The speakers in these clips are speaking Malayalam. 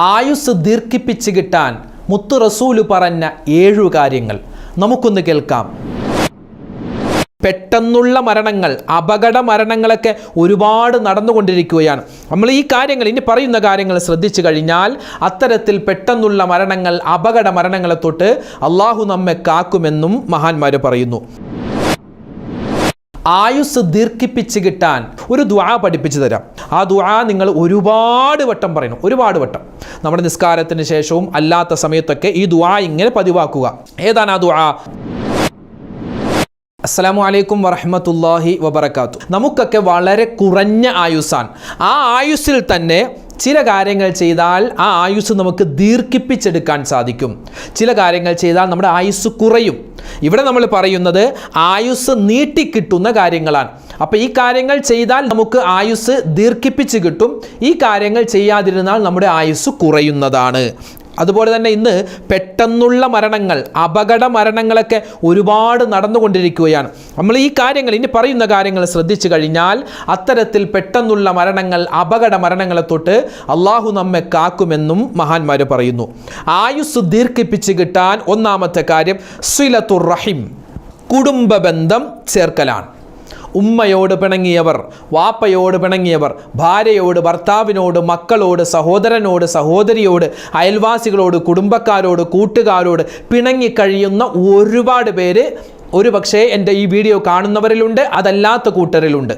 ആയുസ് ദീർഘിപ്പിച്ച് കിട്ടാൻ മുത്തു റസൂൽ പറഞ്ഞ ഏഴു കാര്യങ്ങൾ. നമുക്കൊന്ന് കേൾക്കാം. പെട്ടെന്നുള്ള മരണങ്ങൾ അപകട മരണങ്ങളൊക്കെ ഒരുപാട് നടന്നുകൊണ്ടിരിക്കുകയാണ്. നമ്മൾ ഈ കാര്യങ്ങൾ ഇനി പറയുന്ന കാര്യങ്ങൾ ശ്രദ്ധിച്ചു കഴിഞ്ഞാൽ അത്തരത്തിൽ പെട്ടെന്നുള്ള മരണങ്ങൾ അപകട മരണങ്ങളെ തൊട്ട് അള്ളാഹു നമ്മെ കാക്കുമെന്നും മഹാന്മാർ പറയുന്നു. ആയുസ് ദീർഘിപ്പിച്ച് കിട്ടാൻ ഒരു ദ്വാ പഠിപ്പിച്ചു തരാം. ആ ദ്വാ നിങ്ങൾ ഒരുപാട് വട്ടം പറയണം. ഒരുപാട് വട്ടം. നമ്മുടെ നിസ്കാരത്തിന് ശേഷവും അല്ലാത്ത സമയത്തൊക്കെ ഈ ദ്വാ ഇങ്ങനെ പതിവാക്കുക. ഏതാണ് ആ ദ്വാ അസ്സാം വലൈക്കും വറഹമത്തല്ലാഹി വബർക്കാത്തു നമുക്കൊക്കെ വളരെ കുറഞ്ഞ ആയുസ്സാണ്. ആ ആയുസ്സിൽ തന്നെ ചില കാര്യങ്ങൾ ചെയ്താൽ ആ ആയുസ് നമുക്ക് ദീർഘിപ്പിച്ചെടുക്കാൻ സാധിക്കും. ചില കാര്യങ്ങൾ ചെയ്താൽ നമ്മുടെ ആയുസ് കുറയും. ഇവിടെ നമ്മൾ പറയുന്നത് ആയുസ് നീട്ടിക്കിട്ടുന്ന കാര്യങ്ങളാണ്. അപ്പോൾ ഈ കാര്യങ്ങൾ ചെയ്താൽ നമുക്ക് ആയുസ് ദീർഘിപ്പിച്ച് കിട്ടും. ഈ കാര്യങ്ങൾ ചെയ്യാതിരുന്നാൽ നമ്മുടെ ആയുസ് കുറയുന്നതാണ്. അതുപോലെ തന്നെ ഇന്ന് പെട്ടെന്നുള്ള മരണങ്ങൾ അപകട മരണങ്ങളൊക്കെ ഒരുപാട് നടന്നുകൊണ്ടിരിക്കുകയാണ്. നമ്മൾ ഈ കാര്യങ്ങൾ ഇനി പറയുന്ന കാര്യങ്ങൾ ശ്രദ്ധിച്ചു കഴിഞ്ഞാൽ അത്തരത്തിൽ പെട്ടെന്നുള്ള മരണങ്ങൾ അപകട മരണങ്ങളെ തൊട്ട് അള്ളാഹു നമ്മെ കാക്കുമെന്നും മഹാന്മാർ പറയുന്നു. ആയുസ് ദീർഘിപ്പിച്ച് കിട്ടാൻ ഒന്നാമത്തെ കാര്യം സിലത്തുർ റഹിം കുടുംബ ബന്ധം ചേർക്കലാണ്. ഉമ്മയോട് പിണങ്ങിയവർ വാപ്പയോട് പിണങ്ങിയവർ ഭാര്യയോട് ഭർത്താവിനോട് മക്കളോട് സഹോദരനോട് സഹോദരിയോട് അയൽവാസികളോട് കുടുംബക്കാരോട് കൂട്ടുകാരോട് പിണങ്ങിക്കഴിയുന്ന ഒരുപാട് പേര് ഒരു പക്ഷേ എന്റെ ഈ വീഡിയോ കാണുന്നവരിലുണ്ട് അതല്ലാത്ത കൂട്ടരിലുണ്ട്.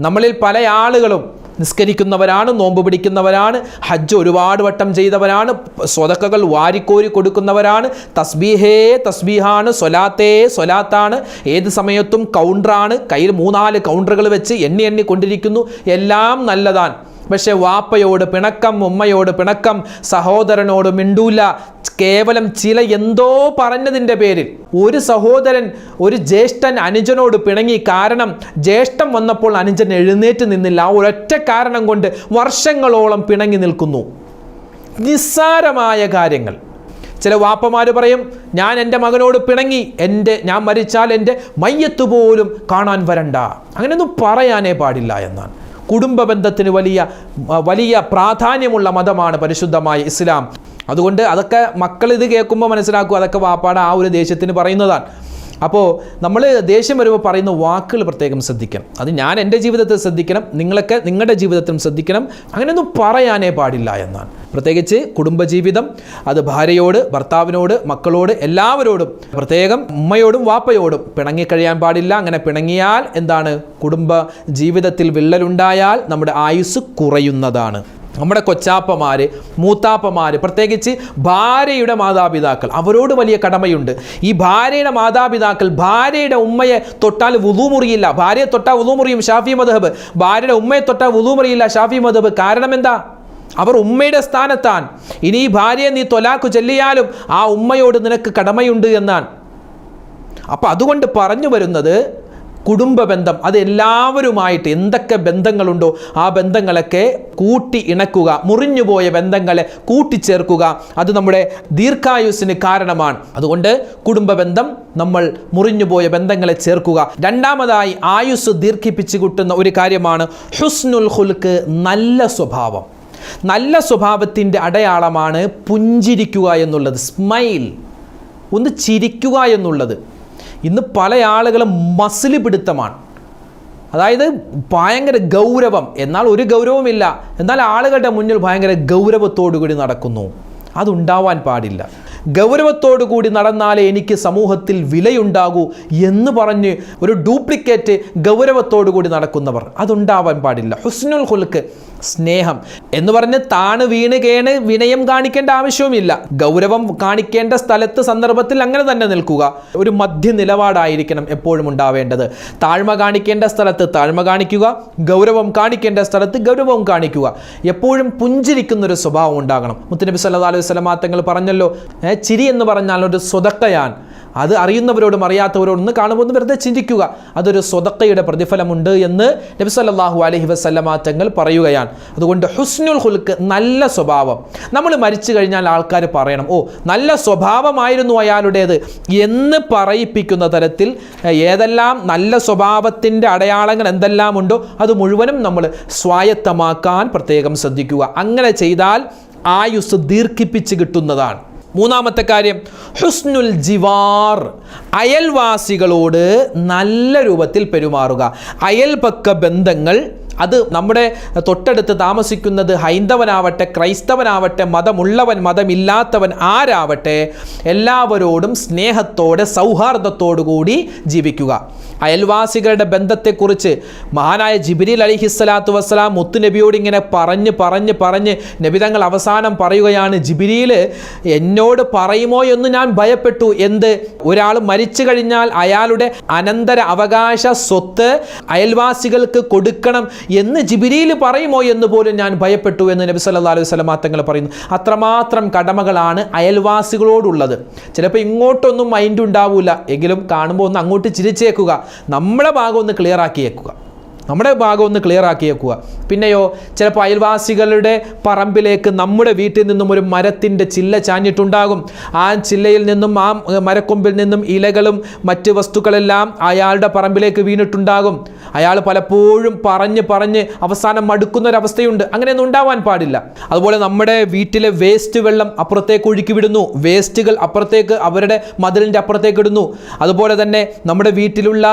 നമ്മളിൽ പല ആളുകളും നിസ്കരിക്കുന്നവരാണ് നോമ്പ് പിടിക്കുന്നവരാണ് ഹജ്ജ് ഒരുപാട് വട്ടം ചെയ്തവരാണ് സ്വതക്കകൾ വാരിക്കോരി കൊടുക്കുന്നവരാണ് തസ്ബീഹേ തസ്ബീഹാണ് സ്വലാത്തേ സ്വലാത്താണ് ഏത് സമയത്തും കൗണ്ടറാണ് കയ്യിൽ മൂന്നാൽ കൗണ്ടറുകൾ വെച്ച് എണ്ണി എണ്ണി കൊണ്ടിരിക്കുന്നു എല്ലാം നല്ലതാണ്. പക്ഷേ വാപ്പയോട് പിണക്കം ഉമ്മയോട് പിണക്കം സഹോദരനോട് മിണ്ടൂല. കേവലം ചില എന്തോ പറഞ്ഞതിന്റെ പേരിൽ ഒരു സഹോദരൻ ഒരു ജ്യേഷ്ഠൻ അനുജനോട് പിണങ്ങി. കാരണം ജ്യേഷ്ഠം വന്നപ്പോൾ അനുജൻ എഴുന്നേറ്റ് നിന്നില്ല. ആ ഒരൊറ്റ കാരണം കൊണ്ട് വർഷങ്ങളോളം പിണങ്ങി നിൽക്കുന്നു. നിസ്സാരമായ കാര്യങ്ങൾ. ചില വാപ്പമാർ പറയും ഞാൻ എന്റെ മകനോട് പിണങ്ങി. എന്റെ ഞാൻ മരിച്ചാൽ എന്റെ മയ്യത്ത് പോലും കാണാൻ വരണ്ട. അങ്ങനെയൊന്നും പറയാനേ പാടില്ല എന്നാണ്. കുടുംബ ബന്ധത്തിന് വലിയ വലിയ പ്രാധാന്യമുള്ള മതമാണ് പരിശുദ്ധമായ ഇസ്ലാം. അതുകൊണ്ട് അതൊക്കെ മക്കൾ ഇത് കേൾക്കുമ്പോൾ മനസ്സിലാക്കും. അതൊക്കെ വാപ്പാട് ആ ഒരു ദേശത്തിന് പറയുന്നതാണ്. അപ്പോൾ നമ്മൾ ദേഷ്യം വരുമ്പോൾ പറയുന്ന വാക്കുകൾ പ്രത്യേകം ശ്രദ്ധിക്കണം. അത് ഞാൻ എന്റെ ജീവിതത്തിൽ ശ്രദ്ധിക്കണം നിങ്ങളൊക്കെ നിങ്ങളുടെ ജീവിതത്തിലും ശ്രദ്ധിക്കണം അങ്ങനെയൊന്നും പറയാനേ പാടില്ല എന്നാണ്. പ്രത്യേകിച്ച് കുടുംബജീവിതം അത് ഭാര്യയോട് ഭർത്താവിനോട് മക്കളോട് എല്ലാവരോടും പ്രത്യേകം ഉമ്മയോടും വാപ്പയോടും പിണങ്ങിക്കഴിയാൻ പാടില്ല. അങ്ങനെ പിണങ്ങിയാൽ എന്താണ്? കുടുംബ ജീവിതത്തിൽ വിള്ളലുണ്ടായാൽ നമ്മുടെ ആയുസ് കുറയുന്നതാണ്. നമ്മുടെ കൊച്ചാപ്പമാർ മൂത്താപ്പമാർ പ്രത്യേകിച്ച് ഭാര്യയുടെ മാതാപിതാക്കൾ അവരോട് വലിയ കടമയുണ്ട്. ഈ ഭാര്യയുടെ മാതാപിതാക്കൾ ഭാര്യയുടെ ഉമ്മയെ തൊട്ടാൽ വുതു മുറിയില്ല. ഭാര്യയെ തൊട്ടാൽ വുതു മുറിയും ഷാഫി മധബ് ഭാര്യയുടെ ഉമ്മയെ തൊട്ടാൽ വുതു മുറിയില്ല ഷാഫി മധബ് കാരണം എന്താ? അവർ ഉമ്മയുടെ സ്ഥാനത്താൻ ഇനി ഈ ഭാര്യയെ നീ തൊലാക്കു ചെല്ലിയാലും ആ ഉമ്മയോട് നിനക്ക് കടമയുണ്ട് എന്നാണ്. അപ്പം അതുകൊണ്ട് പറഞ്ഞു വരുന്നത് കുടുംബ ബന്ധം അത് എല്ലാവരുമായിട്ട് എന്തൊക്കെ ബന്ധങ്ങളുണ്ടോ ആ ബന്ധങ്ങളൊക്കെ കൂട്ടി ഇണക്കുക മുറിഞ്ഞുപോയ ബന്ധങ്ങളെ കൂട്ടിച്ചേർക്കുക അത് നമ്മുടെ ദീർഘായുസിന് കാരണമാണ്. അതുകൊണ്ട് കുടുംബ ബന്ധം നമ്മൾ മുറിഞ്ഞുപോയ ബന്ധങ്ങളെ ചേർക്കുക. രണ്ടാമതായി ആയുസ് ദീർഘിപ്പിച്ച് കിട്ടുന്ന ഒരു കാര്യമാണ് ഹുസ്നുൽ ഹുൽക്ക് നല്ല സ്വഭാവം. നല്ല സ്വഭാവത്തിന്റെ അടയാളമാണ് പുഞ്ചിരിക്കുക എന്നുള്ളത് സ്മൈൽ ഒന്ന് ചിരിക്കുക എന്നുള്ളത്. ഇന്ന് പല ആളുകളും മസിൽ പിടുത്തമാണ്. അതായത് ഭയങ്കര ഗൗരവം. എന്നാൽ ഒരു ഗൗരവമില്ല എന്നാൽ ആളുകളുടെ മുന്നിൽ ഭയങ്കര ഗൗരവത്തോടു കൂടി നടക്കുന്നു. അതുണ്ടാവാൻ പാടില്ല. ഗൗരവത്തോടു കൂടി നടന്നാലേ എനിക്ക് സമൂഹത്തിൽ വിലയുണ്ടാകൂ എന്ന് പറഞ്ഞ് ഒരു ഡ്യൂപ്ലിക്കേറ്റ് ഗൗരവത്തോടു കൂടി നടക്കുന്നവർ. അതുണ്ടാവാൻ പാടില്ല. ഹുസ്നുൽ ഹുൽക്ക് സ്നേഹം എന്ന് പറഞ്ഞ് താണ് വീണ് കേണ് വിനയം കാണിക്കേണ്ട ആവശ്യവുമില്ല. ഗൗരവം കാണിക്കേണ്ട സ്ഥലത്ത് സന്ദർഭത്തിൽ അങ്ങനെ തന്നെ നിൽക്കുക. ഒരു മധ്യ നിലപാടായിരിക്കണം എപ്പോഴും ഉണ്ടാവേണ്ടത്. താഴ്മ കാണിക്കേണ്ട സ്ഥലത്ത് താഴ്മ കാണിക്കുക ഗൗരവം കാണിക്കേണ്ട സ്ഥലത്ത് ഗൗരവം കാണിക്കുക. എപ്പോഴും പുഞ്ചിരിക്കുന്ന ഒരു സ്വഭാവം ഉണ്ടാകണം. മുത്തനബി സല്ലാ അലൈഹി സ്വലമാങ്ങൾ പറഞ്ഞല്ലോ ചിരി എന്ന് പറഞ്ഞാൽ ഒരു സ്വതക്കയാൻ. അത് അറിയുന്നവരോടും അറിയാത്തവരോടും ഒന്ന് കാണുമ്പോൾ വെറുതെ ചിന്തിക്കുക. അതൊരു സ്വതക്കയുടെ പ്രതിഫലമുണ്ട് എന്ന് നബി സല്ലല്ലാഹു അലൈഹി വസല്ലമ തങ്ങൾ പറയുകയാണ്. അതുകൊണ്ട് ഹുസ്നുൽ ഹുൽക്ക് നല്ല സ്വഭാവം. നമ്മൾ മരിച്ചു കഴിഞ്ഞാൽ ആൾക്കാർ പറയണം ഓ നല്ല സ്വഭാവമായിരുന്നു അയാളുടേത് എന്ന് പറയിപ്പിക്കുന്ന തരത്തിൽ ഏതെല്ലാം നല്ല സ്വഭാവത്തിന്റെ അടയാളങ്ങൾ എന്തെല്ലാം ഉണ്ടോ അത് മുഴുവനും നമ്മൾ സ്വായത്തമാക്കാൻ പ്രത്യേകം ശ്രദ്ധിക്കുക. അങ്ങനെ ചെയ്താൽ ആയുസ് ദീർഘിപ്പിച്ച് കിട്ടുന്നതാണ്. മൂന്നാമത്തെ കാര്യം ഹുസ്നുൽ ജിവാർ അയൽവാസികളോട് നല്ല രൂപത്തിൽ പെരുമാറുക. അയൽപക്ക ബന്ധങ്ങൾ അത് നമ്മുടെ തൊട്ടടുത്ത് താമസിക്കുന്നത് ഹൈന്ദവനാവട്ടെ ക്രൈസ്തവനാവട്ടെ മതമുള്ളവൻ മതമില്ലാത്തവൻ ആരാവട്ടെ എല്ലാവരോടും സ്നേഹത്തോടെ സൗഹാർദ്ദത്തോടു കൂടി ജീവിക്കുക. അയൽവാസികളുടെ ബന്ധത്തെക്കുറിച്ച് മഹാനായ ജിബിരിൽ അലിഹിസ്സലാത്തു വസ്സലാം മുത്തുനബിയോട് ഇങ്ങനെ പറഞ്ഞ് പറഞ്ഞ് പറഞ്ഞ് നബിതങ്ങൾ അവസാനം പറയുകയാണ് ജിബിരിയിൽ എന്നോട് പറയുമോ എന്ന് ഞാൻ ഭയപ്പെട്ടു. എന്ത്? ഒരാൾ മരിച്ചു കഴിഞ്ഞാൽ അയാളുടെ അനന്തര അവകാശ സ്വത്ത് അയൽവാസികൾക്ക് കൊടുക്കണം എന്ന് ജിബിരിയിൽ പറയുമോ എന്ന് പോലും ഞാൻ ഭയപ്പെട്ടു എന്ന് നബി സല്ലാ അലൈഹി സ്വലം തങ്ങൾ പറയുന്നു. അത്രമാത്രം കടമകളാണ് അയൽവാസികളോടുള്ളത്. ചിലപ്പോൾ ഇങ്ങോട്ടൊന്നും മൈൻഡ് ഉണ്ടാവില്ല എങ്കിലും കാണുമ്പോൾ ഒന്ന് അങ്ങോട്ട് ചിരിച്ചേക്കുക. നമ്മളെ ഭാഗം ഒന്ന് ക്ലിയർ ആക്കിയേക്കുക. നമ്മുടെ ഭാഗം ഒന്ന് ക്ലിയർ ആക്കിയേക്കുക. പിന്നെയോ ചിലപ്പോൾ അയൽവാസികളുടെ പറമ്പിലേക്ക് നമ്മുടെ വീട്ടിൽ നിന്നും ഒരു മരത്തിന്റെ ചില്ല ചാഞ്ഞിട്ടുണ്ടാകും. ആ ചില്ലയിൽ നിന്നും ആ മരക്കൊമ്പിൽ നിന്നും ഇലകളും മറ്റ് വസ്തുക്കളെല്ലാം അയാളുടെ പറമ്പിലേക്ക് വീണിട്ടുണ്ടാകും. അയാൾ പലപ്പോഴും പറഞ്ഞ് പറഞ്ഞ് അവസാനം മടുക്കുന്ന മടുക്കുന്നൊരവസ്ഥയുണ്ട്. അങ്ങനെയൊന്നും ഉണ്ടാവാൻ പാടില്ല. അതുപോലെ നമ്മുടെ വീട്ടിലെ വേസ്റ്റ് വെള്ളം അപ്പുറത്തേക്ക് ഒഴുക്കി വിടുന്നു. വേസ്റ്റുകൾ അപ്പുറത്തേക്ക് അവരുടെ മതിലിന്റെ അപ്പുറത്തേക്ക് ഇടുന്നു. അതുപോലെ തന്നെ നമ്മുടെ വീട്ടിലുള്ള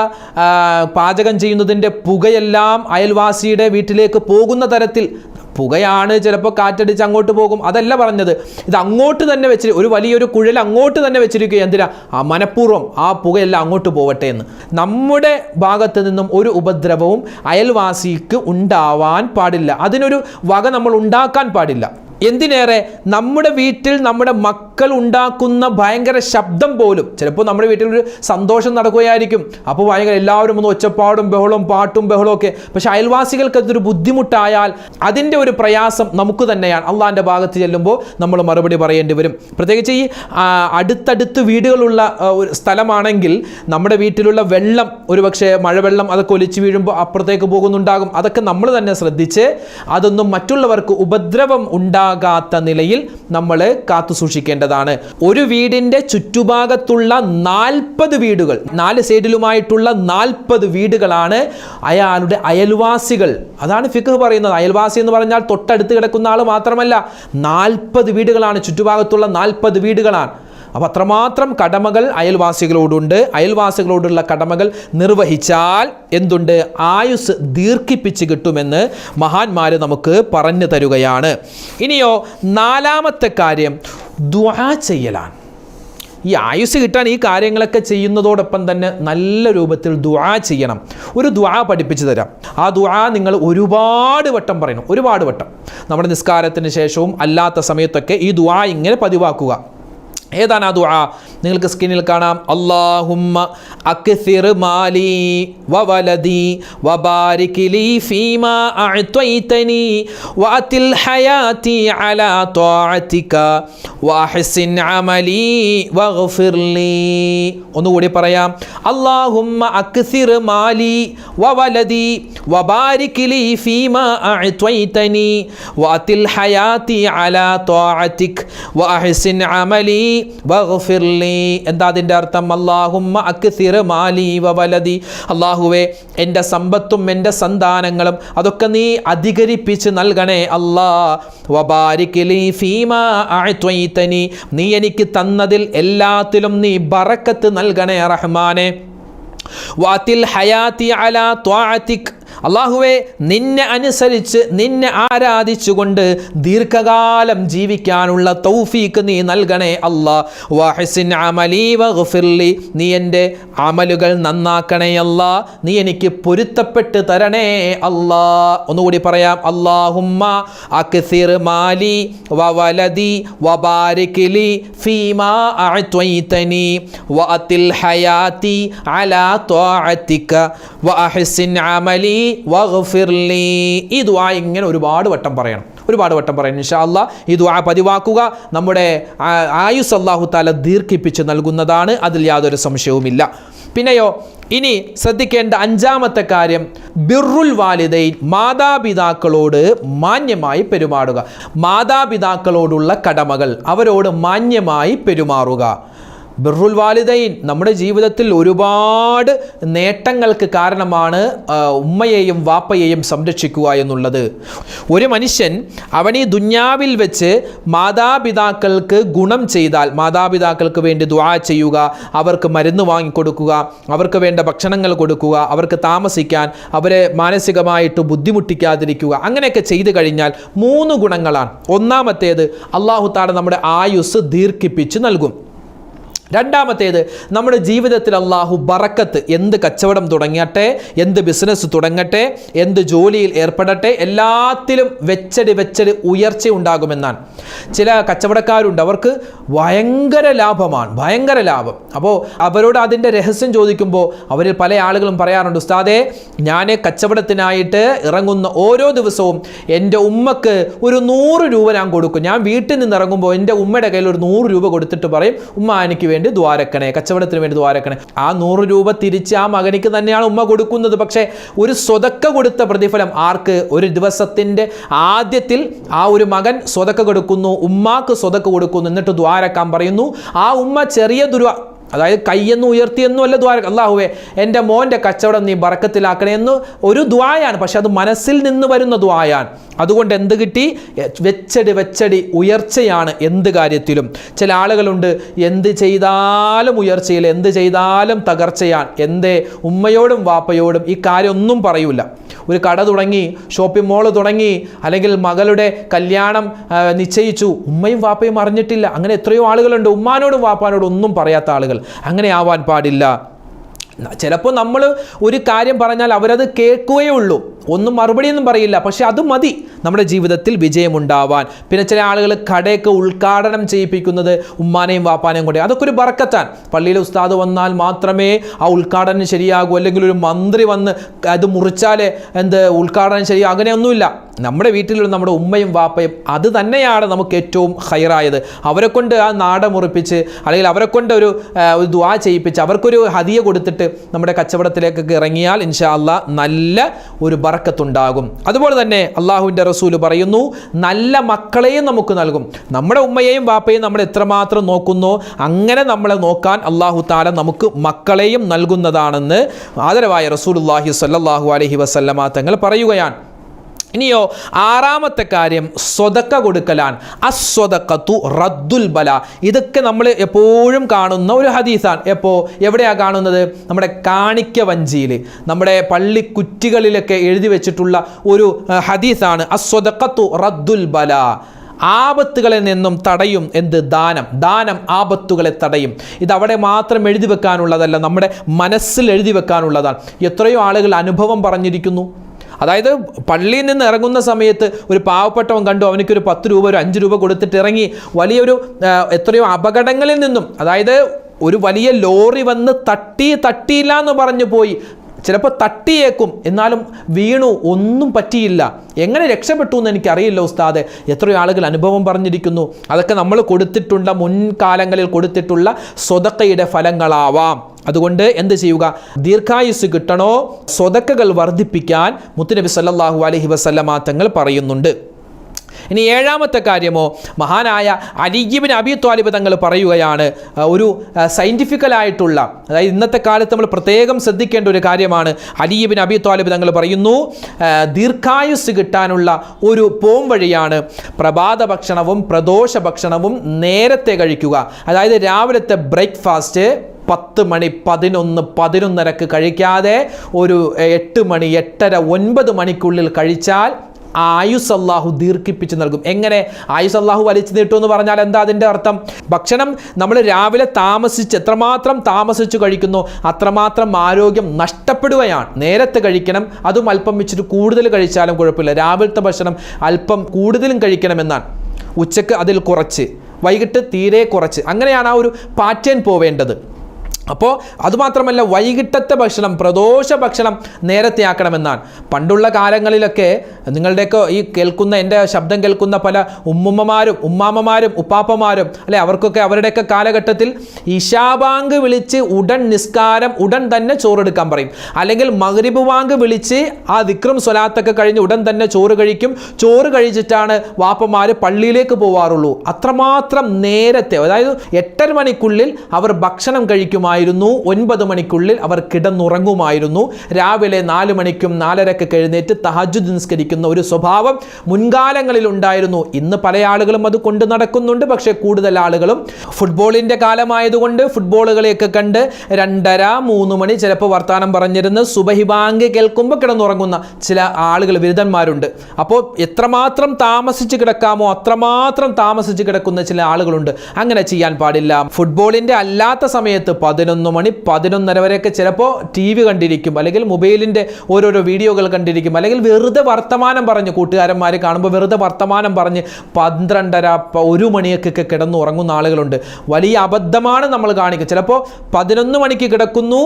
പാചകം ചെയ്യുന്നതിന്റെ പുകയെല്ലാം അയൽവാസിയുടെ വീട്ടിലേക്ക് പോകുന്ന തരത്തിൽ പുകയാണ് ചിലപ്പോൾ കാറ്റടിച്ച് അങ്ങോട്ട് പോകും. അതല്ല പറഞ്ഞത്. ഇത് അങ്ങോട്ട് തന്നെ വെച്ച് ഒരു വലിയൊരു കുഴൽ അങ്ങോട്ട് തന്നെ വെച്ചിരിക്കുക എന്തിനാ? ആ മനഃപൂർവം ആ പുകയെല്ലാം അങ്ങോട്ട് പോവട്ടെ എന്ന്. നമ്മുടെ ഭാഗത്ത് നിന്നും ഒരു ഉപദ്രവവും അയൽവാസിക്ക് ഉണ്ടാവാൻ പാടില്ല. അതിനൊരു വക നമ്മൾ ഉണ്ടാക്കാൻ പാടില്ല. എന്തിനേറെ? നമ്മുടെ വീട്ടിൽ നമ്മുടെ മക്കൾ ഉണ്ടാക്കുന്ന ഭയങ്കര ശബ്ദം പോലും. ചിലപ്പോൾ നമ്മുടെ വീട്ടിൽ ഒരു സന്തോഷം നടക്കുകയായിരിക്കും. അപ്പോൾ ഭയങ്കര എല്ലാവരും ഒന്ന് ഒച്ചപ്പാടും ബഹളവും പാട്ടും ബഹളവും ഒക്കെ. പക്ഷെ അയൽവാസികൾക്ക് അതൊരു ബുദ്ധിമുട്ടായാൽ അതിന്റെ ഒരു പ്രയാസം നമുക്ക് തന്നെയാണ്. അള്ളാഹിന്റെ ഭാഗത്ത് ചെല്ലുമ്പോൾ നമ്മൾ മറുപടി പറയേണ്ടി വരും. പ്രത്യേകിച്ച് ഈ അടുത്തടുത്ത് വീടുകളുള്ള ഒരു സ്ഥലമാണെങ്കിൽ നമ്മുടെ വീട്ടിലുള്ള വെള്ളം ഒരുപക്ഷെ മഴവെള്ളം അതൊക്കെ ഒലിച്ചു വീഴുമ്പോൾ അപ്പുറത്തേക്ക് പോകുന്നുണ്ടാകും. അതൊക്കെ നമ്മൾ തന്നെ ശ്രദ്ധിച്ച് അതൊന്നും മറ്റുള്ളവർക്ക് ഉപദ്രവം ഉണ്ടാകാത്ത നിലയിൽ നമ്മൾ കാത്തു സൂക്ഷിക്കേണ്ടതാണ്. ഒരു വീടിന്റെ ചുറ്റുഭാഗത്തുള്ള നാൽപ്പത് വീടുകൾ നാല് സൈഡിലുമായിട്ടുള്ള നാൽപ്പത് വീടുകളാണ് അയാളുടെ അയൽവാസികൾ. അതാണ് ഫിഖ് പറയുന്നത്. അയൽവാസി എന്ന് പറഞ്ഞാൽ തൊട്ടടുത്ത് കിടക്കുന്ന ആൾ മാത്രമല്ല നാൽപ്പത് വീടുകളാണ് ചുറ്റുഭാഗത്തുള്ള നാൽപ്പത് വീടുകളാണ്. അപ്പോൾ അത്രമാത്രം കടമകൾ അയൽവാസികളോടുണ്ട്. അയൽവാസികളോടുള്ള കടമകൾ നിർവഹിച്ചാൽ എന്തുണ്ട്? ആയുസ് ദീർഘിപ്പിച്ച് കിട്ടുമെന്ന് മഹാന്മാർ നമുക്ക് പറഞ്ഞു തരുകയാണ്. ഇനിയോ നാലാമത്തെ കാര്യം ദ്വാ ചെയ്യലാണ്. ഈ ആയുസ് കിട്ടാൻ ഈ കാര്യങ്ങളൊക്കെ ചെയ്യുന്നതോടൊപ്പം തന്നെ നല്ല രൂപത്തിൽ ദുആ ചെയ്യണം. ഒരു ദുആ പഠിപ്പിച്ചു തരാം. ആ ദുആ നിങ്ങൾ ഒരുപാട് വട്ടം പറയണം. ഒരുപാട് വട്ടം. നമ്മുടെ നിസ്കാരത്തിന് ശേഷവും അല്ലാത്ത സമയത്തൊക്കെ ഈ ദുആ ഇങ്ങനെ പതിവാക്കുക. ഏതാണ് ആ ദുആ? നിങ്ങൾക്ക് സ്ക്രീനിൽ കാണാം. അല്ലാഹുമ്മ അക്സിർ മാലി വവലദി വബാരിക് ലി ഫീമാ അഅ്തൈതനി വഅതിൽ ഹയാതി അലാ ത്വാഅതിക വഅഹ്സിൻ അമലി വഗ്ഫിർ ലി. ഒന്നുകൂടി പറയാം. അല്ലാഹുമ്മ അക്സിർ മാലി വവലദി വബാരിക് ലി ഫീമാ അഅ്തൈതനി വഅതിൽ ഹയാതി അലാ ത്വാഅതിക് വഅഹ്സിൻ അമലി എന്താ അതിന്റെ അർത്ഥം? അല്ലാഹുമ്മ അക്സിർ മാലി വവലദി അല്ലാഹുവേ എന്റെ സമ്പത്തും എന്റെ സന്താനങ്ങളും അതൊക്കെ നീ അധികരിപ്പിച്ച് നൽകണേ അല്ലാ. വബാരിക്കലി ഫീമാ അഅ്തൈതനി നീ എനിക്ക് തന്നതിൽ എല്ലാത്തിലും നീ ബറക്കത്ത് നൽകണേ റഹ്മാനെ. വാത്തിൽ ഹയാത്തി അല ത്വാഅത്തിക് അള്ളാഹുവെ നിന്നെ അനുസരിച്ച് നിന്നെ ആരാധിച്ചുകൊണ്ട് ദീർഘകാലം ജീവിക്കാനുള്ള തൗഫീക്ക് നീ നൽകണേ അല്ലാ വാഹിസിൻ അമലി വഗ്ഫിർലി നീ എന്റെ അമലുകൾ നന്നാക്കണേ അല്ലാ നീ എനിക്ക് പൊരുത്തപ്പെട്ട് തരണേ അല്ലാ ഒന്നുകൂടി പറയാം. അല്ലാഹുമ്മ അക്സിർ മാലി വവലദി വബാരിക് ലി ഫീമാ അഅ്തൈതനി വഅത്തിൽ ഹയാതി അലാ ത്വാഅതിക വഅഹ്സിൻ അമലി വഗ്ഫിർ ലി. ഈ ദുആ ഇങ്ങനെ ഒരുപാട് വട്ടം പറയണം. ഒരുപാട് വട്ടം പറയണം. ഇൻഷാ അള്ളാ ഈ ദുആ പതിവാക്കുക നമ്മുടെ ആയുസ് അള്ളാഹു താല ദീർഘിപ്പിച്ച് നൽകുന്നതാണ്. അതിൽ യാതൊരു സംശയവുമില്ല. പിന്നെയോ ഇനി ശ്രദ്ധിക്കേണ്ട അഞ്ചാമത്തെ കാര്യം ബിറുൽ വാലിദൈൻ മാതാപിതാക്കളോട് മാന്യമായി പെരുമാറുക. മാതാപിതാക്കളോടുള്ള കടമകൾ അവരോട് മാന്യമായി പെരുമാറുക. ബിർറുൽ വാലിദൈൻ നമ്മുടെ ജീവിതത്തിൽ ഒരുപാട് നേട്ടങ്ങൾക്ക് കാരണമാണ് ഉമ്മയെയും വാപ്പയെയും സംരക്ഷിക്കുക എന്നുള്ളത്. ഒരു മനുഷ്യൻ അവൻ ഈ ദുന്യാവിൽ വെച്ച് മാതാപിതാക്കൾക്ക് ഗുണം ചെയ്താൽ മാതാപിതാക്കൾക്ക് വേണ്ടി ദ്വാ ചെയ്യുക അവർക്ക് മരുന്ന് വാങ്ങിക്കൊടുക്കുക അവർക്ക് വേണ്ട ഭക്ഷണങ്ങൾ കൊടുക്കുക അവർക്ക് താമസിക്കാൻ അവരെ മാനസികമായിട്ട് ബുദ്ധിമുട്ടിക്കാതിരിക്കുക അങ്ങനെയൊക്കെ ചെയ്തു കഴിഞ്ഞാൽ മൂന്ന് ഗുണങ്ങളാണ്. ഒന്നാമത്തേത് അള്ളാഹു താല നമ്മുടെ ആയുസ് ദീർഘിപ്പിച്ച് നൽകും. രണ്ടാമത്തേത് നമ്മുടെ ജീവിതത്തിൽ അള്ളാഹു ബറക്കത്ത് എന്ത് കച്ചവടം തുടങ്ങട്ടെ എന്ത് ബിസിനസ് തുടങ്ങട്ടെ എന്ത് ജോലിയിൽ ഏർപ്പെടട്ടെ എല്ലാത്തിലും വെച്ചടി വെച്ചടി ഉയർച്ച ഉണ്ടാകുമെന്നാണ്. ചില കച്ചവടക്കാരുണ്ട് അവർക്ക് ഭയങ്കര ലാഭമാണ് ഭയങ്കര ലാഭം. അപ്പോൾ അവരോട് അതിന്റെ രഹസ്യം ചോദിക്കുമ്പോൾ അവരിൽ പല ആളുകളും പറയാറുണ്ട് ഉസ്താദേ ഞാൻ കച്ചവടത്തിനായിട്ട് ഇറങ്ങുന്ന ഓരോ ദിവസവും എന്റെ ഉമ്മക്ക് ഒരു നൂറ് രൂപ ഞാൻ കൊടുക്കും. ഞാൻ വീട്ടിൽ നിന്ന് ഇറങ്ങുമ്പോൾ എന്റെ ഉമ്മയുടെ കയ്യിൽ ഒരു നൂറ് രൂപ കൊടുത്തിട്ട് പറയും ഉമ്മ എനിക്ക് വേണ്ടി ദ്വാരക്കണേ കച്ചവടത്തിന് വേണ്ടി ദ്വാരക്കണേ. ആ നൂറ് രൂപ തിരിച്ച് ആ മകനിക്ക് തന്നെയാണ് ഉമ്മ കൊടുക്കുന്നത്. പക്ഷേ ഒരു സ്വതക്ക കൊടുത്ത പ്രതിഫലം ആർക്ക്? ഒരു ദിവസത്തിന്റെ ആദ്യത്തിൽ ആ ഒരു മകൻ സ്വതക്ക കൊടുക്കുന്നു ഉമ്മാക്ക് സ്വതക്ക കൊടുക്കുന്നു. എന്നിട്ട് ദ്വാരക്കാൻ പറയുന്നു ആ ഉമ്മ ചെറിയ ദുരു അതായത് കയ്യെന്ന് ഉയർത്തിയെന്നും അല്ല ദ്വാര. അള്ളാഹുവേ എന്റെ മോന്റെ കച്ചവടം നീ ബറക്കത്തിലാക്കണേ എന്ന് ഒരു ദ്വായാണ്. പക്ഷെ അത് മനസ്സിൽ നിന്ന് വരുന്ന ദ്വായാണ്. അതുകൊണ്ട് എന്ത് കിട്ടി? വെച്ചടി വെച്ചടി ഉയർച്ചയാണ് എന്ത് കാര്യത്തിലും. ചില ആളുകളുണ്ട് എന്ത് ചെയ്താലും ഉയർച്ചയിൽ എന്ത് ചെയ്താലും തകർച്ചയാണ്. എന്തേ? ഉമ്മയോടും വാപ്പയോടും ഈ കാര്യമൊന്നും പറയൂല. ഒരു കട തുടങ്ങി ഷോപ്പിംഗ് മോൾ തുടങ്ങി അല്ലെങ്കിൽ മകളുടെ കല്യാണം നിശ്ചയിച്ചു. ഉമ്മയും വാപ്പയും അറിഞ്ഞിട്ടില്ല. അങ്ങനെ എത്രയോ ആളുകളുണ്ട്. ഉമ്മാനോടും വാപ്പാനോടും ഒന്നും പറയാത്ത ആളുകൾ. അങ്ങനെ ആവാൻ പാടില്ല. ചിലപ്പോൾ നമ്മൾ ഒരു കാര്യം പറഞ്ഞാൽ അവരത് കേൾക്കുകയേ ഉള്ളൂ. ഒന്നും മറുപടിയൊന്നും പറയില്ല. പക്ഷെ അത് മതി. നമ്മുടെ ജീവിതത്തിൽ വിജയമുണ്ടാവാൻ. പിന്നെ ചില ആളുകൾ കടയൊക്കെ ഉദ്ഘാടനം ചെയ്യിപ്പിക്കുന്നത് ഉമ്മാനെയും വാപ്പാനെയും കൂടെ അതൊക്കെ ഒരു ബറക്കത്താൻ പള്ളിയിലെ ഉസ്താദ് വന്നാൽ മാത്രമേ ആ ഉദ്ഘാടനം ശരിയാകൂ. അല്ലെങ്കിൽ ഒരു മന്ത്രി വന്ന് അത് മുറിച്ചാലേ എന്ത് ഉദ്ഘാടനം ശരിയാകും അങ്ങനെയൊന്നുമില്ല. നമ്മുടെ വീട്ടിലുള്ള നമ്മുടെ ഉമ്മയും വാപ്പയും അത് തന്നെയാണ് നമുക്ക് ഏറ്റവും ഹൈറായത്. അവരെ കൊണ്ട് ആ നാട മുറിപ്പിച്ച് അല്ലെങ്കിൽ അവരെ കൊണ്ട് ഒരു ദ്വാ ചെയ്യിപ്പിച്ച് അവർക്കൊരു ഹതിയ കൊടുത്തിട്ട് നമ്മുടെ കച്ചവടത്തിലേക്ക് ഇറങ്ങിയാൽ ഇൻഷാ നല്ല ഒരു ബറക്കത്തുണ്ടാകും. അതുപോലെ തന്നെ അള്ളാഹുവിന്റെ റസൂൽ പറയുന്നു നല്ല മക്കളെയും നമുക്ക് നൽകും. നമ്മുടെ ഉമ്മയെയും വാപ്പയെയും നമ്മൾ എത്രമാത്രം നോക്കുന്നു അങ്ങനെ നമ്മളെ നോക്കാൻ അള്ളാഹു താല നമുക്ക് മക്കളെയും നൽകുന്നതാണെന്ന് ആദരവായ റസൂലുല്ലാഹി സ്വല്ലല്ലാഹു അലൈഹി വസല്ലമ തങ്ങൾ പറയുകയാണ്. ഇനിയോ ആറാമത്തെ കാര്യം സ്വതക്ക കൊടുക്കലാണ്. അസ്വതക്കത്തു റദ്ദുൽ ബല. ഇതൊക്കെ നമ്മൾ എപ്പോഴും കാണുന്ന ഒരു ഹദീസാണ്. എപ്പോൾ എവിടെയാണ് കാണുന്നത്? നമ്മുടെ കാണിക്ക വഞ്ചിയിൽ നമ്മുടെ പള്ളി കുറ്റികളിലൊക്കെ എഴുതി വെച്ചിട്ടുള്ള ഒരു ഹദീസാണ്. അസ്വതക്കത്തു റദ്ദുൽ ബല. ആപത്തുകളിൽ നിന്നും തടയും എന്ത്? ദാനം. ദാനം ആപത്തുകളെ തടയും. ഇത് അവിടെ മാത്രം എഴുതി വെക്കാനുള്ളതല്ല നമ്മുടെ മനസ്സിൽ എഴുതി വെക്കാനുള്ളതാണ്. എത്രയോ ആളുകൾ അനുഭവം പറഞ്ഞിരിക്കുന്നു. അതായത് പള്ളിയിൽ നിന്ന് ഇറങ്ങുന്ന സമയത്ത് ഒരു പാവപ്പെട്ടവൻ കണ്ടു അവനിക്കൊരു പത്ത് രൂപ ഒരു അഞ്ച് രൂപ കൊടുത്തിട്ട് ഇറങ്ങി വലിയൊരു എത്രയോ അപകടങ്ങളിൽ നിന്നും അതായത് ഒരു വലിയ ലോറി വന്ന് തട്ടി തട്ടിയില്ല എന്ന് പറഞ്ഞു പോയി. ചിലപ്പോൾ തട്ടിയേക്കും. എന്നാലും വീണു ഒന്നും പറ്റിയില്ല. എങ്ങനെ രക്ഷപ്പെട്ടു എന്ന് എനിക്കറിയില്ല ഉസ്താദ്. എത്രയോ ആളുകൾ അനുഭവം പറഞ്ഞിരിക്കുന്നു. അതൊക്കെ നമ്മൾ കൊടുത്തിട്ടുള്ള മുൻകാലങ്ങളിൽ കൊടുത്തിട്ടുള്ള സ്വതക്കയുടെ ഫലങ്ങളാവാം. അതുകൊണ്ട് എന്ത് ചെയ്യുക? ദീർഘായുസ് കിട്ടണോ? സ്വതക്കകൾ വർദ്ധിപ്പിക്കാൻ മുത്തുനബി സല്ലാഹു അലഹി വസല്ലമ തങ്ങൾ പറയുന്നുണ്ട്. ഇനി ഏഴാമത്തെ കാര്യമോ? മഹാനായ അലിഗിബിൻ അബി ത്വാലിബ് തങ്ങൾ പറയുകയാണ് ഒരു സയന്റിഫിക്കലായിട്ടുള്ള അതായത് ഇന്നത്തെ കാലത്ത് നമ്മൾ പ്രത്യേകം ശ്രദ്ധിക്കേണ്ട ഒരു കാര്യമാണ്. അലിഗിബിൻ അബി ത്വാലിബ് തങ്ങൾ പറയുന്നു ദീർഘായുസ് കിട്ടാനുള്ള ഒരു പോം വഴിയാണ് പ്രഭാത ഭക്ഷണവും പ്രദോഷ ഭക്ഷണവും നേരത്തെ കഴിക്കുക. അതായത് രാവിലത്തെ ബ്രേക്ക്ഫാസ്റ്റ് പത്ത് മണി പതിനൊന്ന് പതിനൊന്നരക്ക് കഴിക്കാതെ ഒരു എട്ട് മണി എട്ടര ഒൻപത് മണിക്കുള്ളിൽ കഴിച്ചാൽ ആയുസ് അള്ളാഹു ദീർഘിപ്പിച്ച് നൽകും. എങ്ങനെ? ആയുസ് അള്ളാഹു വലിച്ചു നീട്ടും എന്ന് പറഞ്ഞാൽ എന്താ അതിന്റെ അർത്ഥം? ഭക്ഷണം നമ്മൾ രാവിലെ താമസിച്ച് എത്രമാത്രം താമസിച്ച് കഴിക്കുന്നു അത്രമാത്രം ആരോഗ്യം നഷ്ടപ്പെടുകയാണ്. നേരത്തെ കഴിക്കണം അതും അല്പം വെച്ചിട്ട് കൂടുതൽ കഴിച്ചാലും കുഴപ്പമില്ല. രാവിലത്തെ ഭക്ഷണം അല്പം കൂടുതലും കഴിക്കണമെന്നാണ് ഉച്ചയ്ക്ക് അതിൽ കുറച്ച് വൈകിട്ട് തീരെ കുറച്ച്. അങ്ങനെയാണ് ആ ഒരു പാറ്റേൺ പോവേണ്ടത്. അപ്പോൾ അതുമാത്രമല്ല വൈകിട്ടത്തെ ഭക്ഷണം പ്രദോഷ ഭക്ഷണം നേരത്തെ ആക്കണമെന്നാണ്. പണ്ടുള്ള കാലങ്ങളിലൊക്കെ നിങ്ങളുടെയൊക്കെ ഈ കേൾക്കുന്ന എന്റെ ശബ്ദം കേൾക്കുന്ന പല ഉമ്മുമ്മമാരും ഉമ്മാമ്മമാരും ഉപ്പാപ്പമാരും അല്ലെ അവർക്കൊക്കെ അവരുടെയൊക്കെ കാലഘട്ടത്തിൽ ഇഷാബാങ്ക് വിളിച്ച് ഉടൻ നിസ്കാരം ഉടൻ തന്നെ ചോറെടുക്കാൻ പറയും. അല്ലെങ്കിൽ മഗ്രിബ് വാങ്ക് വിളിച്ച് ആ വിക്രം സ്വലാത്തൊക്കെ കഴിഞ്ഞ് ഉടൻ തന്നെ ചോറ് കഴിക്കും. ചോറ് കഴിച്ചിട്ടാണ് വാപ്പമാർ പള്ളിയിലേക്ക് പോവാറുള്ളൂ. അത്രമാത്രം നേരത്തെ അതായത് എട്ടര മണിക്കുള്ളിൽ അവർ ഭക്ഷണം കഴിക്കുമായിരുന്നു. ഒൻപത് മണിക്കുള്ളിൽ അവർ കിടന്നുറങ്ങുമായിരുന്നു. രാവിലെ നാല് മണിക്കും നാലരക്ക് എഴുന്നേറ്റ് തഹജുദ് നിസ്കരിക്കുന്ന ഒരു സ്വഭാവം മുൻകാലങ്ങളിൽ ഉണ്ടായിരുന്നു. ഇന്ന് പല ആളുകളും അത് കൊണ്ട് നടക്കുന്നുണ്ട്. പക്ഷേ കൂടുതൽ ആളുകളും ഫുട്ബോളിന്റെ കാലമായതുകൊണ്ട് ഫുട്ബോളുകളെയൊക്കെ കണ്ട് രണ്ടര മൂന്ന് മണി ചിലപ്പോൾ വർത്തമാനം പറഞ്ഞിരുന്ന് സുബഹിബാങ്ക് കേൾക്കുമ്പോൾ കിടന്നുറങ്ങുന്ന ചില ആളുകൾ ബിരുദന്മാരുണ്ട് അപ്പോൾ എത്രമാത്രം താമസിച്ച് കിടക്കാമോ അത്രമാത്രം താമസിച്ച് കിടക്കുന്ന ചില ആളുകളുണ്ട്. അങ്ങനെ ചെയ്യാൻ പാടില്ല. ഫുട്ബോളിന്റെ അല്ലാത്ത സമയത്ത് പതിനൊന്ന് മണി പതിനൊന്നര വരെയൊക്കെ ചിലപ്പോൾ ടി വി കണ്ടിരിക്കും അല്ലെങ്കിൽ മൊബൈലിന്റെ ഓരോരോ വീഡിയോകൾ കണ്ടിരിക്കും അല്ലെങ്കിൽ വെറുതെ വർത്തമാനം പറഞ്ഞ് കൂട്ടുകാരന്മാർ കാണുമ്പോൾ വെറുതെ വർത്തമാനം പറഞ്ഞ് പന്ത്രണ്ടര ഒരു മണിയൊക്കെ കിടന്ന് ഉറങ്ങുന്ന ആളുകളുണ്ട്. വലിയ അബദ്ധമാണ് നമ്മൾ കാണിക്കുക. ചിലപ്പോൾ പതിനൊന്ന് മണിക്ക് കിടക്കുന്നു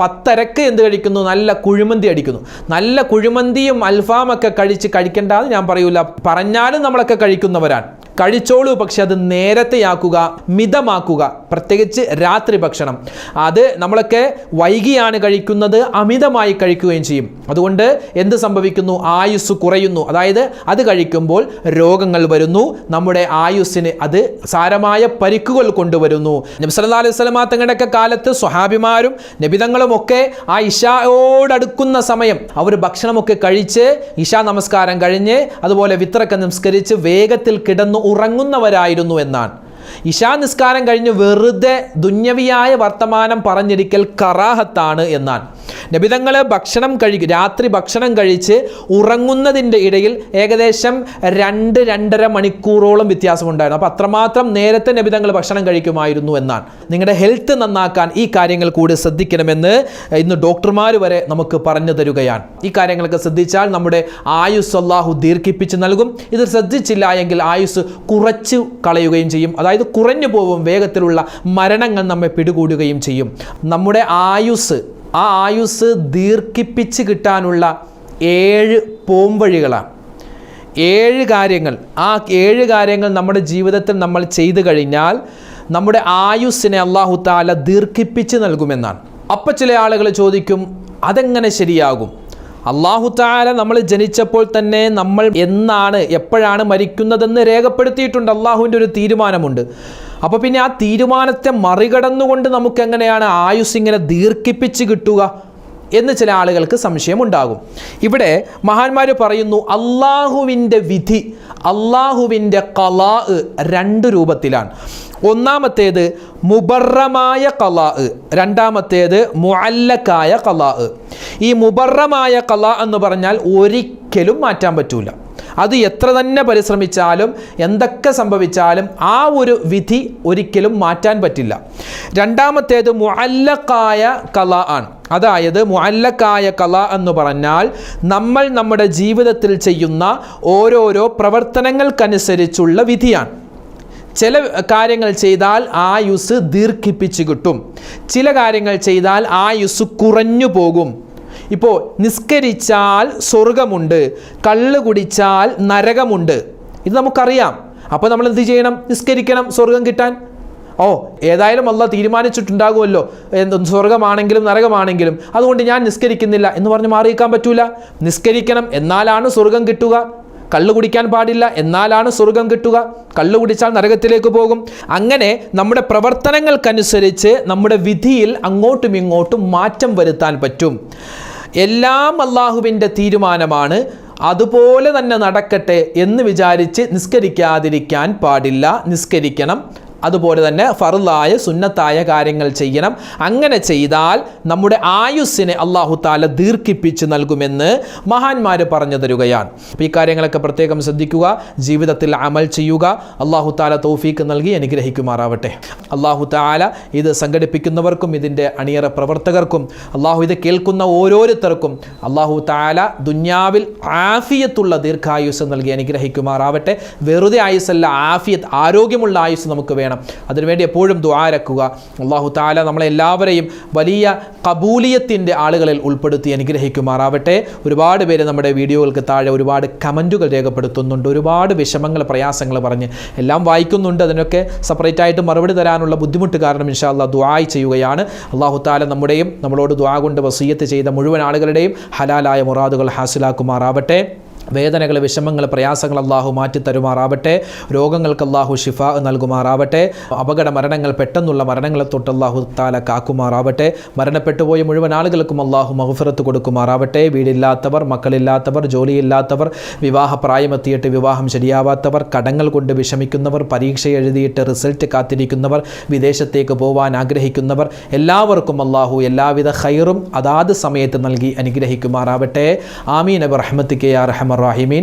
പത്തരക്ക് എന്ത് കഴിക്കുന്നു? നല്ല കുഴിമന്തി അടിക്കുന്നു. നല്ല കുഴിമന്തിയും അൽഫാമൊക്കെ കഴിച്ച് കഴിക്കേണ്ടതെന്ന് ഞാൻ പറയൂല. പറഞ്ഞാലും നമ്മളൊക്കെ കഴിക്കുന്നവരാണ്. കഴിച്ചോളൂ പക്ഷെ അത് നേരത്തെയാക്കുക മിതമാക്കുക പ്രത്യേകിച്ച് രാത്രി ഭക്ഷണം. അത് നമ്മളൊക്കെ വൈകിയാണ് കഴിക്കുന്നത് അമിതമായി കഴിക്കുകയും ചെയ്യും. അതുകൊണ്ട് എന്ത് സംഭവിക്കുന്നു? ആയുസ് കുറയുന്നു. അതായത് അത് കഴിക്കുമ്പോൾ രോഗങ്ങൾ വരുന്നു. നമ്മുടെ ആയുസ്സിന് അത് സാരമായ പരിക്കുകൾ കൊണ്ടുവരുന്നു. നബ്സല്ലാ അലൈഹി സ്വലമാ തങ്ങളുടെയൊക്കെ കാലത്ത് സ്വഹാബിമാരും നബിതങ്ങളും ഒക്കെ ആ ഇഷയോടടുക്കുന്ന സമയം അവർ ഭക്ഷണമൊക്കെ കഴിച്ച് ഇഷാ നമസ്കാരം കഴിഞ്ഞ് അതുപോലെ വിത്രക്കെ നമസ്കരിച്ച് വേഗത്തിൽ കിടന്നു ഉറങ്ങുന്നവരായിരുന്നു എന്നാണ്. ഇഷാ നിസ്കാരം കഴിഞ്ഞ് വെറുതെ ദുന്യവിയായ വർത്തമാനം പറഞ്ഞിരിക്കൽ കറാഹത്താണ് എന്നാണ് നബിതങ്ങൾ ഭക്ഷണം കഴിക്കും രാത്രി ഭക്ഷണം കഴിച്ച് ഉറങ്ങുന്നതിന്റെ ഇടയിൽ ഏകദേശം രണ്ട് രണ്ടര മണിക്കൂറോളം വ്യത്യാസമുണ്ടായിരുന്നു. അപ്പോൾ അത്രമാത്രം നേരത്തെ നബിതങ്ങൾ ഭക്ഷണം കഴിക്കുമായിരുന്നു എന്നാണ് നിങ്ങളുടെ ഹെൽത്ത് നന്നാക്കാൻ ഈ കാര്യങ്ങൾ കൂടി ശ്രദ്ധിക്കണമെന്ന് ഇന്ന് ഡോക്ടർമാർ വരെ നമുക്ക് പറഞ്ഞു തരുകയാണ്. ഈ കാര്യങ്ങളൊക്കെ ശ്രദ്ധിച്ചാൽ നമ്മുടെ ആയുസ് അള്ളാഹു ദീർഘിപ്പിച്ച് നൽകും. ഇത് ശ്രദ്ധിച്ചില്ല എങ്കിൽ ആയുസ് കുറച്ച് കളയുകയും ചെയ്യും. അതായത് കുറഞ്ഞു പോകും വേഗത്തിലുള്ള മരണങ്ങൾ നമ്മെ പിടികൂടുകയും ചെയ്യും. നമ്മുടെ ആയുസ് ആ ആയുസ് ദീർഘിപ്പിച്ച് കിട്ടാനുള്ള ഏഴ് പോംവഴികളാണ്. ഏഴ് കാര്യങ്ങൾ. ആ ഏഴ് കാര്യങ്ങൾ നമ്മുടെ ജീവിതത്തിൽ നമ്മൾ ചെയ്തു കഴിഞ്ഞാൽ നമ്മുടെ ആയുസ്സിനെ അള്ളാഹു താല ദീർഘിപ്പിച്ച് നൽകുമെന്നാണ്. അപ്പം ചില ആളുകൾ ചോദിക്കും അതെങ്ങനെ ശരിയാകും? അള്ളാഹു താല നമ്മൾ ജനിച്ചപ്പോൾ തന്നെ നമ്മൾ എന്നാണ് എപ്പോഴാണ് മരിക്കുന്നതെന്ന് രേഖപ്പെടുത്തിയിട്ടുണ്ട്. അള്ളാഹുവിന്റെ ഒരു തീരുമാനമുണ്ട്. അപ്പോൾ പിന്നെ ആ തീരുമാനത്തെ മറികടന്നുകൊണ്ട് നമുക്ക് എങ്ങനെയാണ് ആയുസ് ഇങ്ങനെ ദീർഘിപ്പിച്ച് കിട്ടുക എന്ന് ചില ആളുകൾക്ക് സംശയമുണ്ടാകും. ഇവിടെ മഹാന്മാർ പറയുന്നു അള്ളാഹുവിന്റെ വിധി അള്ളാഹുവിന്റെ കലാ രണ്ട് രൂപത്തിലാണ്. ഒന്നാമത്തേത് മുബറമായ കലാ രണ്ടാമത്തേത് മുഅല്ലക്കായ കലാ ഈ മുബറമായ കലാ എന്ന് പറഞ്ഞാൽ ഒരിക്കലും മാറ്റാൻ പറ്റൂല. അത് എത്ര തന്നെ പരിശ്രമിച്ചാലും എന്തൊക്കെ സംഭവിച്ചാലും ആ ഒരു വിധി ഒരിക്കലും മാറ്റാൻ പറ്റില്ല. രണ്ടാമത്തേത് മുഅല്ലക്കായ കല ആണ്. അതായത് മുഅല്ലക്കായ കല എന്ന് പറഞ്ഞാൽ നമ്മൾ നമ്മുടെ ജീവിതത്തിൽ ചെയ്യുന്ന ഓരോരോ പ്രവർത്തനങ്ങൾക്കനുസരിച്ചുള്ള വിധിയാണ്. ചില കാര്യങ്ങൾ ചെയ്താൽ ആയുസ് ദീർഘിപ്പിച്ച് കിട്ടും. ചില കാര്യങ്ങൾ ചെയ്താൽ ആയുസ് കുറഞ്ഞു പോകും. ഇപ്പോൾ നിസ്കരിച്ചാൽ സ്വർഗമുണ്ട് കള്ള് കുടിച്ചാൽ നരകമുണ്ട്. ഇത് നമുക്കറിയാം. അപ്പോൾ നമ്മൾ എന്ത് ചെയ്യണം? നിസ്കരിക്കണം സ്വർഗം കിട്ടാൻ. ഓ ഏതായാലും അല്ല തീരുമാനിച്ചിട്ടുണ്ടാകുമല്ലോ. എന്ത് സ്വർഗമാണെങ്കിലും നരകമാണെങ്കിലും. അതുകൊണ്ട് ഞാൻ നിസ്കരിക്കുന്നില്ല എന്ന് പറഞ്ഞ് മാറിയിക്കാൻ പറ്റൂല. നിസ്കരിക്കണം എന്നാലാണ് സ്വർഗം കിട്ടുക. കള്ളു കുടിക്കാൻ പാടില്ല എന്നാലാണ് സ്വർഗം കിട്ടുക. കള്ളു കുടിച്ചാൽ നരകത്തിലേക്ക് പോകും. അങ്ങനെ നമ്മുടെ പ്രവർത്തനങ്ങൾക്കനുസരിച്ച് നമ്മുടെ വിധിയിൽ അങ്ങോട്ടും ഇങ്ങോട്ടും മാറ്റം വരുത്താൻ പറ്റും. എല്ലാം അള്ളാഹുവിന്റെ തീരുമാനമാണ്. അതുപോലെ തന്നെ നടക്കട്ടെ എന്ന് വിചാരിച്ച് നിസ്കരിക്കാതിരിക്കാൻ പാടില്ല. നിസ്കരിക്കണം. അതുപോലെ തന്നെ ഫറുലായ സുന്നത്തായ കാര്യങ്ങൾ ചെയ്യണം. അങ്ങനെ ചെയ്താൽ നമ്മുടെ ആയുസ്സിനെ അള്ളാഹു താല ദീർഘിപ്പിച്ച് നൽകുമെന്ന് മഹാന്മാർ പറഞ്ഞു തരുകയാണ്. അപ്പോൾ ഈ കാര്യങ്ങളൊക്കെ പ്രത്യേകം ശ്രദ്ധിക്കുക ജീവിതത്തിൽ അമൽ ചെയ്യുക. അള്ളാഹു താല തൗഫീക്ക് നൽകി അനുഗ്രഹിക്കുമാറാവട്ടെ. അള്ളാഹു താല ഇത് സംഘടിപ്പിക്കുന്നവർക്കും ഇതിന്റെ അണിയറ പ്രവർത്തകർക്കും അള്ളാഹു ഇത് കേൾക്കുന്ന ഓരോരുത്തർക്കും അള്ളാഹു താല ദുന്യാവിൽ ആഫിയത്തുള്ള ദീർഘായുസ് നൽകി അനുഗ്രഹിക്കുമാറാവട്ടെ. വെറുതെ ആയുസ്സല്ല ആഫിയത്ത് ആരോഗ്യമുള്ള ആയുസ് നമുക്ക് വേണം. വേണം. അതിനുവേണ്ടി എപ്പോഴും ദ്വാരക്കുക അള്ളാഹു താല നമ്മളെല്ലാവരെയും വലിയ കബൂലിയത്തിന്റെ ആളുകളിൽ ഉൾപ്പെടുത്തി അനുഗ്രഹിക്കുമാറാവട്ടെ. ഒരുപാട് പേര് നമ്മുടെ വീഡിയോകൾക്ക് താഴെ ഒരുപാട് കമന്റുകൾ രേഖപ്പെടുത്തുന്നുണ്ട്. ഒരുപാട് വിഷമങ്ങൾ പ്രയാസങ്ങൾ പറഞ്ഞ് എല്ലാം വായിക്കുന്നുണ്ട്. അതിനൊക്കെ സെപ്പറേറ്റ് ആയിട്ട് മറുപടി തരാനുള്ള ബുദ്ധിമുട്ട് കാരണം ഇൻഷാല്ല ദ്വായ് ചെയ്യുകയാണ്. അള്ളാഹു താല നമ്മുടെയും നമ്മളോട് ദ്വാ കൊണ്ട് വസീയത്ത് ചെയ്ത മുഴുവൻ ആളുകളുടെയും ഹലാലായ മുറാദുകൾ ഹാസിലാക്കുമാറാവട്ടെ. വേദനകൾ വിഷമങ്ങൾ പ്രയാസങ്ങൾ അള്ളാഹു മാറ്റി തരുമാറാവട്ടെ. രോഗങ്ങൾക്ക് അള്ളാഹു ഷിഫ നൽകുമാറാവട്ടെ. അപകട മരണങ്ങൾ പെട്ടെന്നുള്ള മരണങ്ങളെ തൊട്ട് അള്ളാഹു താല കാക്കുമാറാവട്ടെ. മരണപ്പെട്ടുപോയ മുഴുവൻ ആളുകൾക്കും അള്ളാഹു മഹഫിറത്ത് കൊടുക്കുമാറാവട്ടെ. വീടില്ലാത്തവർ മക്കളില്ലാത്തവർ ജോലിയില്ലാത്തവർ വിവാഹ പ്രായമെത്തിയിട്ട് വിവാഹം ശരിയാവാത്തവർ കടങ്ങൾ കൊണ്ട് വിഷമിക്കുന്നവർ പരീക്ഷ എഴുതിയിട്ട് റിസൾട്ട് കാത്തിരിക്കുന്നവർ വിദേശത്തേക്ക് പോവാൻ ആഗ്രഹിക്കുന്നവർ എല്ലാവർക്കും അള്ളാഹു എല്ലാവിധ ഖൈറും അതാത് സമയത്ത് നൽകി അനുഗ്രഹിക്കുമാറാവട്ടെ. ആമീൻ. അബ് റഹ്മത്തിക്ക് യാ റഹമർ rahimin.